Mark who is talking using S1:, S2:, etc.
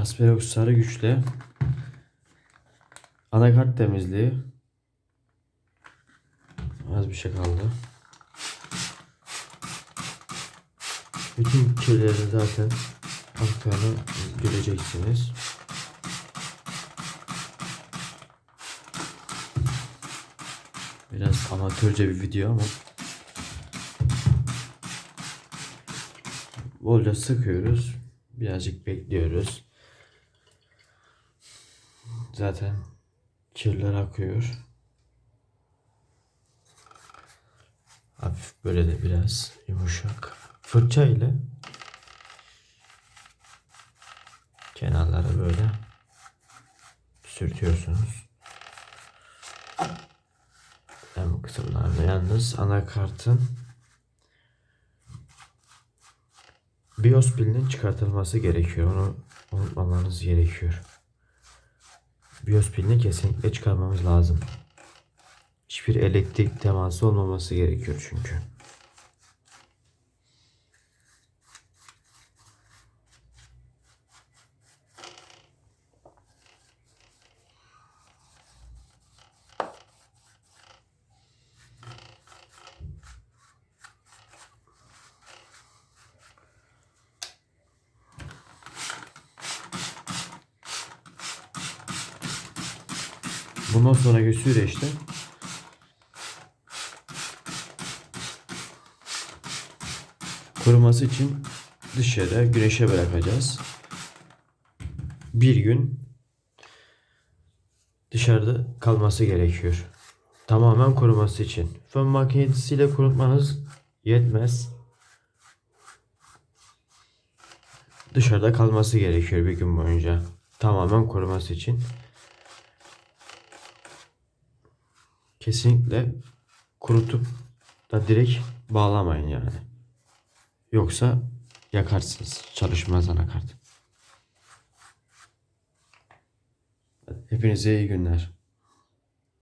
S1: Asperox sarı güçle anakart temizliği az bir şey kaldı. Bütün kirleri zaten aktığını göreceksiniz. Biraz amatörce bir video ama bolca sıkıyoruz. Birazcık bekliyoruz. Zaten kirler akıyor. Hafif böyle de biraz yumuşak. Fırça ile kenarlara böyle sürtüyorsunuz. Bu kısımlarda yalnız anakartın BIOS pilinin çıkartılması gerekiyor. Onu unutmamanız gerekiyor. BIOS pilini kesinlikle çıkarmamız lazım. Hiçbir elektrik teması olmaması gerekiyor çünkü. Bundan sonraki süreçte kuruması için dışarı güneşe bırakacağız. Bir gün dışarıda kalması gerekiyor. Tamamen kuruması için. Fön makinesiyle kurutmanız yetmez. Dışarıda kalması gerekiyor bir gün boyunca. Tamamen kuruması için. Kesinlikle kurutup da direkt bağlamayın yani. Yoksa yakarsınız. Çalışmaz anakart. Hepinize iyi günler.